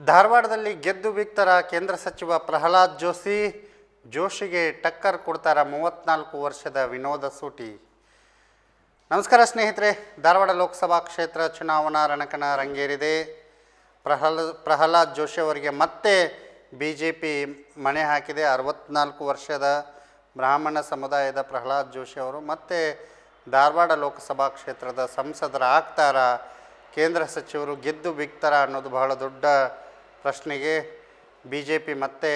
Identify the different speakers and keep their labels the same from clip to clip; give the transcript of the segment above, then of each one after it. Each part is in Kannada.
Speaker 1: ಧಾರವಾಡದಲ್ಲಿ ಗೆದ್ದು ಬಿಕ್ತರ ಕೇಂದ್ರ ಸಚಿವ ಪ್ರಹ್ಲಾದ್ ಜೋಶಿ ಜೋಶಿಗೆ ಟಕ್ಕರ್ ಕೊಡ್ತಾರ ಮೂವತ್ನಾಲ್ಕು ವರ್ಷದ ವಿನೋದ ಸೂಟಿ. ನಮಸ್ಕಾರ ಸ್ನೇಹಿತರೆ, ಧಾರವಾಡ ಲೋಕಸಭಾ ಕ್ಷೇತ್ರ ಚುನಾವಣಾ ರಣಕಣ ರಂಗೇರಿದೆ. ಪ್ರಹ್ಲ ಪ್ರಹ್ಲಾದ್ ಜೋಶಿ ಅವರಿಗೆ ಮತ್ತೆ ಬಿ ಜೆ ಪಿ ಮಣೆ ಹಾಕಿದೆ. ಅರವತ್ನಾಲ್ಕು ವರ್ಷದ ಬ್ರಾಹ್ಮಣ ಸಮುದಾಯದ ಪ್ರಹ್ಲಾದ್ ಜೋಶಿ ಅವರು ಮತ್ತೆ ಧಾರವಾಡ ಲೋಕಸಭಾ ಕ್ಷೇತ್ರದ ಸಂಸದರ ಆಗ್ತಾರ ಕೇಂದ್ರ ಸಚಿವರು ಗೆದ್ದು ಬಿಗ್ತಾರ ಅನ್ನೋದು ಬಹಳ ದೊಡ್ಡ ಪ್ರಶ್ನೆಗೆ ಬಿ ಜೆ ಪಿ ಮತ್ತೆ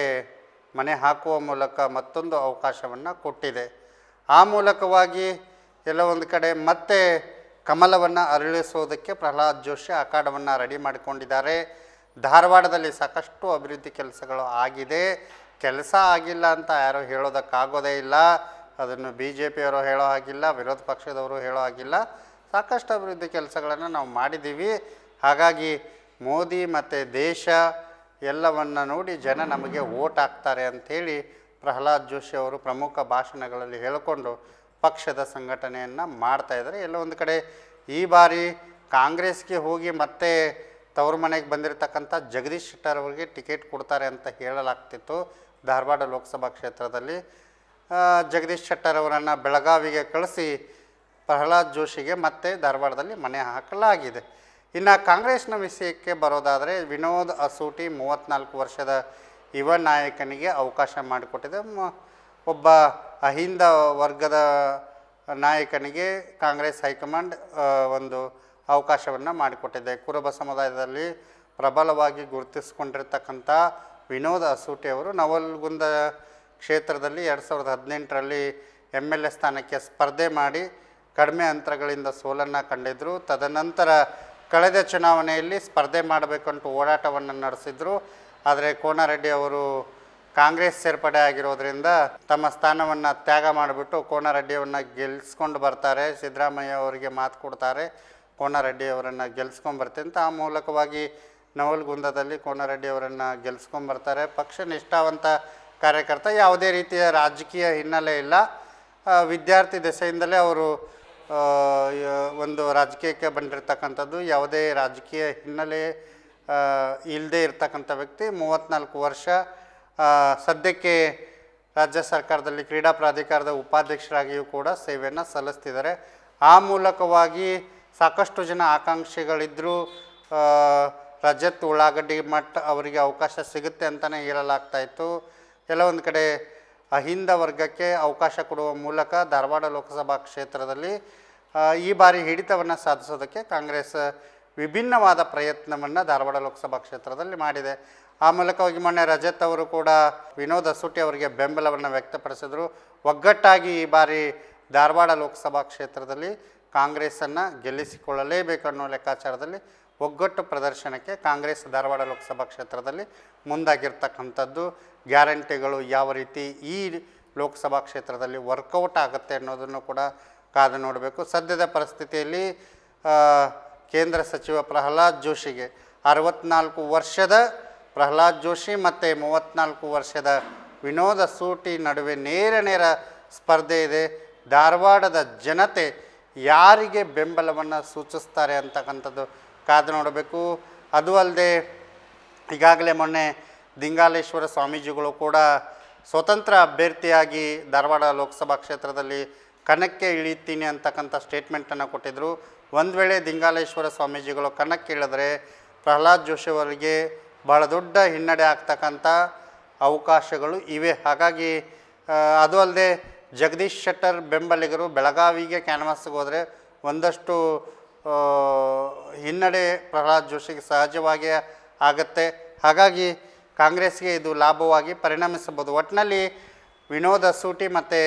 Speaker 1: ಮನೆ ಹಾಕುವ ಮೂಲಕ ಮತ್ತೊಂದು ಅವಕಾಶವನ್ನು ಕೊಟ್ಟಿದೆ. ಆ ಮೂಲಕವಾಗಿ ಕೆಲವೊಂದು ಕಡೆ ಮತ್ತೆ ಕಮಲವನ್ನು ಅರಳಿಸೋದಕ್ಕೆ ಪ್ರಹ್ಲಾದ್ ಜೋಶಿ ಅಖಾಡವನ್ನು ರೆಡಿ ಮಾಡಿಕೊಂಡಿದ್ದಾರೆ. ಧಾರವಾಡದಲ್ಲಿ ಸಾಕಷ್ಟು ಅಭಿವೃದ್ಧಿ ಕೆಲಸಗಳು ಆಗಿದೆ. ಕೆಲಸ ಆಗಿಲ್ಲ ಅಂತ ಯಾರೂ ಹೇಳೋದಕ್ಕಾಗೋದೇ ಇಲ್ಲ. ಅದನ್ನು ಬಿ ಜೆ ಪಿಯವರು ಹೇಳೋ ಹಾಗಿಲ್ಲ, ವಿರೋಧ ಪಕ್ಷದವರು ಹೇಳೋ ಹಾಗಿಲ್ಲ. ಸಾಕಷ್ಟು ಅಭಿವೃದ್ಧಿ ಕೆಲಸಗಳನ್ನು ನಾವು ಮಾಡಿದ್ದೀವಿ. ಹಾಗಾಗಿ ಮೋದಿ ಮತ್ತು ದೇಶ ಎಲ್ಲವನ್ನು ನೋಡಿ ಜನ ನಮಗೆ ಓಟ್ ಹಾಕ್ತಾರೆ ಅಂಥೇಳಿ ಪ್ರಹ್ಲಾದ್ ಜೋಶಿ ಅವರು ಪ್ರಮುಖ ಭಾಷಣಗಳಲ್ಲಿ ಹೇಳಿಕೊಂಡು ಪಕ್ಷದ ಸಂಘಟನೆಯನ್ನು ಮಾಡ್ತಾ ಇದ್ದಾರೆ. ಎಲ್ಲ ಒಂದು ಕಡೆ ಈ ಬಾರಿ ಕಾಂಗ್ರೆಸ್ಗೆ ಹೋಗಿ ಮತ್ತೆ ತವ್ರ ಮನೆಗೆ ಬಂದಿರತಕ್ಕಂಥ ಜಗದೀಶ್ ಶೆಟ್ಟರ್ ಅವರಿಗೆ ಟಿಕೆಟ್ ಕೊಡ್ತಾರೆ ಅಂತ ಹೇಳಲಾಗ್ತಿತ್ತು ಧಾರವಾಡ ಲೋಕಸಭಾ ಕ್ಷೇತ್ರದಲ್ಲಿ. ಜಗದೀಶ್ ಶೆಟ್ಟರ್ ಅವರನ್ನು ಬೆಳಗಾವಿಗೆ ಕಳಿಸಿ ಪ್ರಹ್ಲಾದ್ ಜೋಶಿಗೆ ಮತ್ತೆ ಧಾರವಾಡದಲ್ಲಿ ಮನೆ ಹಾಕಲಾಗಿದೆ. ಇನ್ನು ಕಾಂಗ್ರೆಸ್ನ ವಿಷಯಕ್ಕೆ ಬರೋದಾದರೆ ವಿನೋದ್ ಅಸೂಟಿ ಮೂವತ್ತ್ನಾಲ್ಕು ವರ್ಷದ ಯುವ ನಾಯಕನಿಗೆ ಅವಕಾಶ ಮಾಡಿಕೊಟ್ಟಿದೆ. ಒಬ್ಬ ಅಹಿಂದ ವರ್ಗದ ನಾಯಕನಿಗೆ ಕಾಂಗ್ರೆಸ್ ಹೈಕಮಾಂಡ್ ಒಂದು ಅವಕಾಶವನ್ನು ಮಾಡಿಕೊಟ್ಟಿದೆ. ಕುರುಬ ಸಮುದಾಯದಲ್ಲಿ ಪ್ರಬಲವಾಗಿ ಗುರುತಿಸ್ಕೊಂಡಿರ್ತಕ್ಕಂಥ ವಿನೋದ್ ಅಸೂಟಿ ಅವರು ನವಲ್ಗುಂದ ಕ್ಷೇತ್ರದಲ್ಲಿ ಎರಡು ಸಾವಿರದ ಹದಿನೆಂಟರಲ್ಲಿ ಎಂ ಎಲ್ ಎ ಸ್ಥಾನಕ್ಕೆ ಸ್ಪರ್ಧೆ ಮಾಡಿ ಕಡಿಮೆ ಅಂತರಗಳಿಂದ ಸೋಲನ್ನು ಕಂಡಿದ್ದರು ತದನಂತರ ಕಳೆದ ಚುನಾವಣೆಯಲ್ಲಿ ಸ್ಪರ್ಧೆ ಮಾಡಬೇಕು ಅಂತ ಓಡಾಟವನ್ನು ನಡೆಸಿದ್ರು. ಆದರೆ ಕೋನರೆಡ್ಡಿ ಅವರು ಕಾಂಗ್ರೆಸ್ ಸೇರ್ಪಡೆ ಆಗಿರೋದ್ರಿಂದ ತಮ್ಮ ಸ್ಥಾನವನ್ನು ತ್ಯಾಗ ಮಾಡಿಬಿಟ್ಟು ಕೋನರೆಡ್ಡಿಯವ್ರನ್ನ ಗೆಲ್ಲಿಸ್ಕೊಂಡು ಬರ್ತಾರೆ. ಸಿದ್ದರಾಮಯ್ಯ ಅವರಿಗೆ ಮಾತು ಕೊಡ್ತಾರೆ. ಕೋನರೆಡ್ಡಿ ಅವರನ್ನು ಅಂತ ಆ ಮೂಲಕವಾಗಿ ನವಲ್ಗುಂದದಲ್ಲಿ ಕೋನರೆಡ್ಡಿ ಅವರನ್ನು ಗೆಲ್ಸ್ಕೊಂಡು ಬರ್ತಾರೆ. ಪಕ್ಷ ನಿಷ್ಠಾವಂತ ಕಾರ್ಯಕರ್ತ ಯಾವುದೇ ರೀತಿಯ ರಾಜಕೀಯ ಹಿನ್ನೆಲೆ ಇಲ್ಲ. ವಿದ್ಯಾರ್ಥಿ ದೆಸೆಯಿಂದಲೇ ಅವರು ಒಂದು ರಾಜಕೀಯಕ್ಕೆ ಬಂದಿರತಕ್ಕಂಥದ್ದು ಯಾವುದೇ ರಾಜಕೀಯ ಹಿನ್ನೆಲೆ ಇಲ್ಲದೆ ಇರತಕ್ಕಂಥ ವ್ಯಕ್ತಿ ಮೂವತ್ತ್ನಾಲ್ಕು ವರ್ಷ ಸದ್ಯಕ್ಕೆ ರಾಜ್ಯ ಸರ್ಕಾರದಲ್ಲಿ ಕ್ರೀಡಾ ಪ್ರಾಧಿಕಾರದ ಉಪಾಧ್ಯಕ್ಷರಾಗಿಯೂ ಕೂಡ ಸೇವೆಯನ್ನು ಸಲ್ಲಿಸ್ತಿದ್ದಾರೆ. ಆ ಮೂಲಕವಾಗಿ ಸಾಕಷ್ಟು ಜನ ಆಕಾಂಕ್ಷಿಗಳಿದ್ದರೂ ರಜತ್ ಉಳ್ಳಾಗಡ್ಡಿ ಮಟ್ಟ ಅವರಿಗೆ ಅವಕಾಶ ಸಿಗುತ್ತೆ ಅಂತಲೇ ಹೇಳಲಾಗ್ತಾಯಿತ್ತು ಕೆಲವೊಂದು ಕಡೆ ಅಹಿಂದ ವರ್ಗಕ್ಕೆ ಅವಕಾಶ ಕೊಡುವ ಮೂಲಕ ಧಾರವಾಡ ಲೋಕಸಭಾ ಕ್ಷೇತ್ರದಲ್ಲಿ ಈ ಬಾರಿ ಹಿಡಿತವನ್ನು ಸಾಧಿಸೋದಕ್ಕೆ ಕಾಂಗ್ರೆಸ್ ವಿಭಿನ್ನವಾದ ಪ್ರಯತ್ನವನ್ನು ಧಾರವಾಡ ಲೋಕಸಭಾ ಕ್ಷೇತ್ರದಲ್ಲಿ ಮಾಡಿದೆ. ಆ ಮೂಲಕವಾಗಿ ಮೊನ್ನೆ ರಜತ್ ಅವರು ಕೂಡ ವಿನೋದ್ ಅಸೂಟಿ ಅವರಿಗೆ ಬೆಂಬಲವನ್ನು ವ್ಯಕ್ತಪಡಿಸಿದರು. ಒಗ್ಗಟ್ಟಾಗಿ ಈ ಬಾರಿ ಧಾರವಾಡ ಲೋಕಸಭಾ ಕ್ಷೇತ್ರದಲ್ಲಿ ಕಾಂಗ್ರೆಸ್ಸನ್ನು ಗೆಲ್ಲಿಸಿಕೊಳ್ಳಲೇಬೇಕು ಅನ್ನೋ ಲೆಕ್ಕಾಚಾರದಲ್ಲಿ ಒಗ್ಗಟ್ಟು ಪ್ರದರ್ಶನಕ್ಕೆ ಕಾಂಗ್ರೆಸ್ ಧಾರವಾಡ ಲೋಕಸಭಾ ಕ್ಷೇತ್ರದಲ್ಲಿ ಮುಂದಾಗಿರ್ತಕ್ಕಂಥದ್ದು ಗ್ಯಾರಂಟಿಗಳು ಯಾವ ರೀತಿ ಈ ಲೋಕಸಭಾ ಕ್ಷೇತ್ರದಲ್ಲಿ ವರ್ಕೌಟ್ ಆಗುತ್ತೆ ಅನ್ನೋದನ್ನು ಕೂಡ ಕಾದು ನೋಡಬೇಕು. ಸದ್ಯದ ಪರಿಸ್ಥಿತಿಯಲ್ಲಿ ಕೇಂದ್ರ ಸಚಿವ ಪ್ರಹ್ಲಾದ್ ಜೋಶಿಗೆ ಅರವತ್ನಾಲ್ಕು ವರ್ಷದ ಪ್ರಹ್ಲಾದ್ ಜೋಶಿ ಮತ್ತು ಮೂವತ್ತ್ನಾಲ್ಕು ವರ್ಷದ ವಿನೋದ ಸೂಟಿ ನಡುವೆ ನೇರ ನೇರ ಸ್ಪರ್ಧೆ ಇದೆ. ಧಾರವಾಡದ ಜನತೆ ಯಾರಿಗೆ ಬೆಂಬಲವನ್ನು ಸೂಚಿಸ್ತಾರೆ ಅಂತಕ್ಕಂಥದ್ದು ಕಾದು ನೋಡಬೇಕು. ಅದು ಅಲ್ಲದೆ ಈಗಾಗಲೇ ಮೊನ್ನೆ ದಿಂಗಾಲೇಶ್ವರ ಸ್ವಾಮೀಜಿಗಳು ಕೂಡ ಸ್ವತಂತ್ರ ಅಭ್ಯರ್ಥಿಯಾಗಿ ಧಾರವಾಡ ಲೋಕಸಭಾ ಕ್ಷೇತ್ರದಲ್ಲಿ ಕಣಕ್ಕೆ ಇಳಿತೀನಿ ಅಂತಕ್ಕಂಥ ಸ್ಟೇಟ್ಮೆಂಟನ್ನು ಕೊಟ್ಟಿದ್ದರು ಒಂದು ವೇಳೆ ದಿಂಗಾಲೇಶ್ವರ ಸ್ವಾಮೀಜಿಗಳು ಕಣಕ್ಕೆ ಇಳಿದ್ರೆ ಪ್ರಹ್ಲಾದ್ ಜೋಶಿ ಅವರಿಗೆ ಬಹಳ ದೊಡ್ಡ ಹಿನ್ನಡೆ ಆಗ್ತಕ್ಕಂಥ ಅವಕಾಶಗಳು ಇವೆ. ಹಾಗಾಗಿ ಅದು ಅಲ್ಲದೆ ಜಗದೀಶ್ ಶೆಟ್ಟರ್ ಬೆಂಬಲಿಗರು ಬೆಳಗಾವಿಗೆ ಕ್ಯಾನ್ವಾಸ್ಗೆ ಹೋದರೆ ಒಂದಷ್ಟು ಹಿನ್ನಡೆ ಪ್ರಹ್ಲಾದ್ ಜೋಶಿಗೆ ಸಹಜವಾಗಿ ಆಗತ್ತೆ. ಹಾಗಾಗಿ ಕಾಂಗ್ರೆಸ್ಗೆ ಇದು ಲಾಭವಾಗಿ ಪರಿಣಮಿಸಬಹುದು. ಒಟ್ಟಿನಲ್ಲಿ ವಿನೋದ ಸೂಟಿ ಮತ್ತು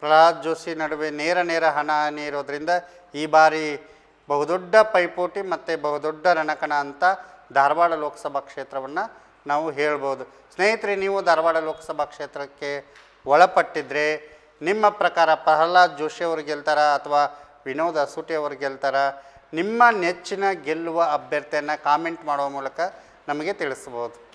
Speaker 1: ಪ್ರಹ್ಲಾದ್ ಜೋಶಿ ನಡುವೆ ನೇರ ನೇರ ಹಣ ಇರೋದ್ರಿಂದ ಈ ಬಾರಿ ಬಹುದೊಡ್ಡ ಪೈಪೋಟಿ ಮತ್ತು ಬಹುದೊಡ್ಡ ರಣಕಣ ಅಂತ ಧಾರವಾಡ ಲೋಕಸಭಾ ಕ್ಷೇತ್ರವನ್ನು ನಾವು ಹೇಳ್ಬೋದು. ಸ್ನೇಹಿತರೆ, ನೀವು ಧಾರವಾಡ ಲೋಕಸಭಾ ಕ್ಷೇತ್ರಕ್ಕೆ ಒಳಪಟ್ಟಿದ್ರೆ ನಿಮ್ಮ ಪ್ರಕಾರ ಪ್ರಹ್ಲಾದ್ ಜೋಶಿ ಅವರು ಗೆಲ್ತಾರ ಅಥವಾ ವಿನೋದ್ ಅಸೂಟಿ ಅವರು ಗೆಲ್ತಾರ? ನಿಮ್ಮ ನೆಚ್ಚಿನ ಗೆಲ್ಲುವ ಅಭ್ಯರ್ಥಿಯನ್ನು ಕಾಮೆಂಟ್ ಮಾಡುವ ಮೂಲಕ ನಮಗೆ ತಿಳಿಸ್ಬೋದು.